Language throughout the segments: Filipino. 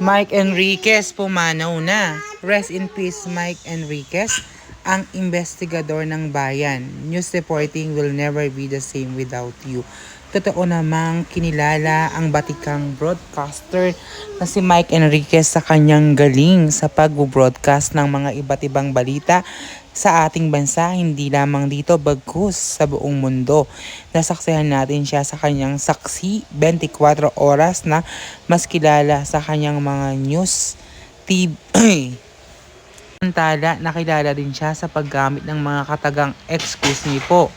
Mike Enriquez pumanaw na. Rest in peace Mike Enriquez, ang investigador ng bayan. News reporting will never be the same without you. Totoo namang kinilala ang batikang broadcaster na si Mike Enriquez sa kanyang galing sa pag-broadcast ng mga iba't ibang balita sa ating bansa, hindi lamang dito bagkus sa buong mundo. Nasaksihan natin siya sa kanyang saksi 24 oras na mas kilala sa kanyang mga news TV. Samantala, nakilala din siya sa paggamit ng mga katagang excuse me po.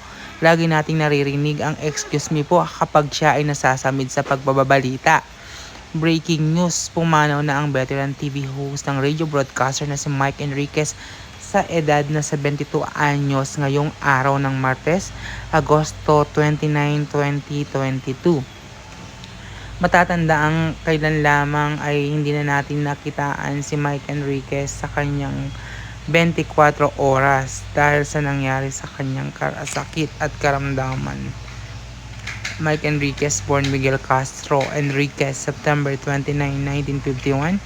Lagi nating naririnig ang excuse me po kapag siya ay nasasamid sa pagbababalita. Breaking news, pumanaw na ang veteran TV host ng radio broadcaster na si Mike Enriquez sa edad na 72 anyos ngayong araw ng Martes, Agosto 29, 2022. Matatanda ang kailan lamang ay hindi na natin nakitaan si Mike Enriquez sa kanyang 24 oras dahil sa nangyari sa kanyang sakit at karamdaman. Mike Enriquez, born Miguel Castro Enriquez, September 29, 1951,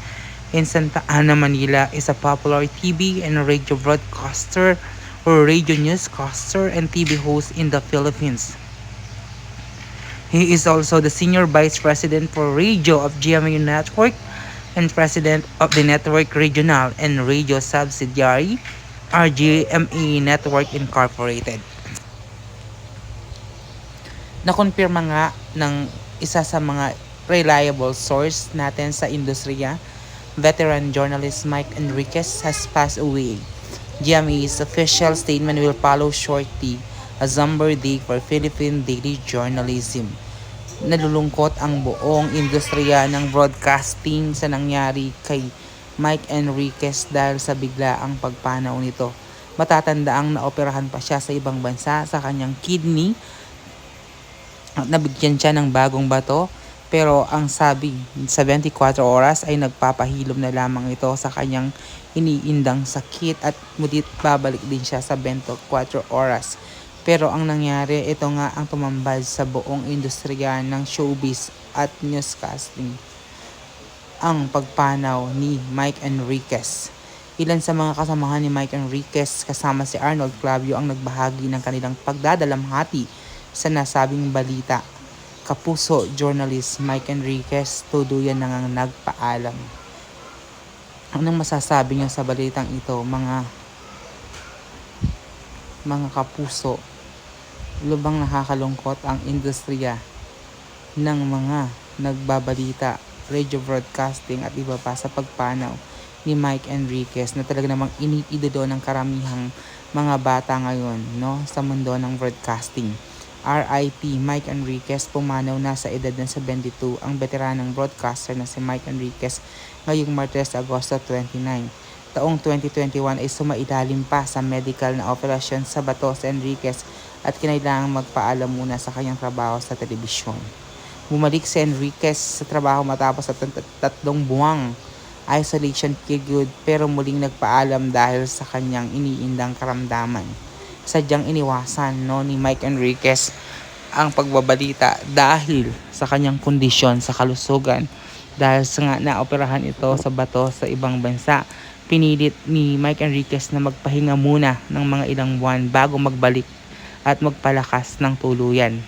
in Santa Ana, Manila, is a popular TV and radio broadcaster or radio newscaster and TV host in the Philippines. He is also the Senior Vice President for Radio of GMA Network and President of the Network Regional and Radio Subsidiary, RGMA Network Incorporated. Nakonfirma nga ng isa sa mga reliable source natin sa industriya, veteran journalist Mike Enriquez has passed away. GMA's official statement will follow shortly a somber day for Philippine daily journalism. Nalulungkot ang buong industriya ng broadcasting sa nangyari kay Mike Enriquez dahil sa biglaang pagpanaw nito. Matatanda ang naoperahan pa siya sa ibang bansa sa kanyang kidney at nabigyan siya ng bagong bato pero ang sabi sa 24 oras ay nagpapahilom na lamang ito sa kanyang iniindang sakit at mulit babalik din siya sa 24 oras. Pero ang nangyari, ito nga ang tumambad sa buong industriya ng showbiz at newscasting. Ang pagpanaw ni Mike Enriquez. Ilan sa mga kasamahan ni Mike Enriquez kasama si Arnold Clavio ang nagbahagi ng kanilang pagdadalamhati sa nasabing balita. Kapuso journalist Mike Enriquez tuduyan nang nagpaalam. Anong masasabi niyo sa balitang ito mga mga kapuso? Lubang nakakalungkot ang industriya ng mga nagbabalita, radio broadcasting at iba pa sa pagpanaw ni Mike Enriquez na talaga namang iniidodo ng karamihang mga bata ngayon no sa mundo ng broadcasting. RIP Mike Enriquez pumanaw na sa edad ng 72 ang veteranang broadcaster na si Mike Enriquez ngayong Martes, Agosto 29. Taong 2021 ay sumailalim pa sa medical na operasyon sa bato si Enriquez at kinailangang magpaalam muna sa kanyang trabaho sa telebisyon. Bumalik si Enriquez sa trabaho matapos sa tat- tatlong buwang isolation period pero muling nagpaalam dahil sa kanyang iniindang karamdaman sadyang iniwasan no, ni Mike Enriquez ang pagbabalita dahil sa kanyang kondisyon sa kalusugan. Dahil sa nga naoperahan ito sa bato sa ibang bansa, pinilit ni Mike Enriquez na magpahinga muna ng mga ilang buwan bago magbalik at magpalakas ng tuluyan.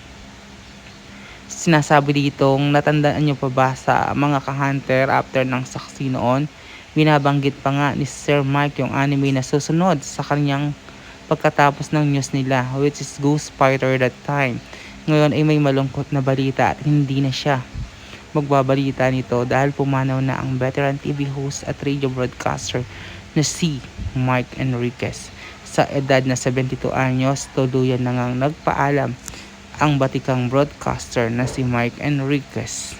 Sinasabi ditong natandaan nyo pa ba sa mga ka-hunter after ng saksi noon? Binabanggit pa nga ni Sir Mike yung anime na susunod sa kanyang pagkatapos ng news nila which is Ghost Fighter that time. Ngayon ay may malungkot na balita at hindi na siya magbabalita nito dahil pumanaw na ang veteran TV host at radio broadcaster na si Mike Enriquez. Sa edad na 72 anyos, tuluyan na ngang nagpaalam ang batikang broadcaster na si Mike Enriquez.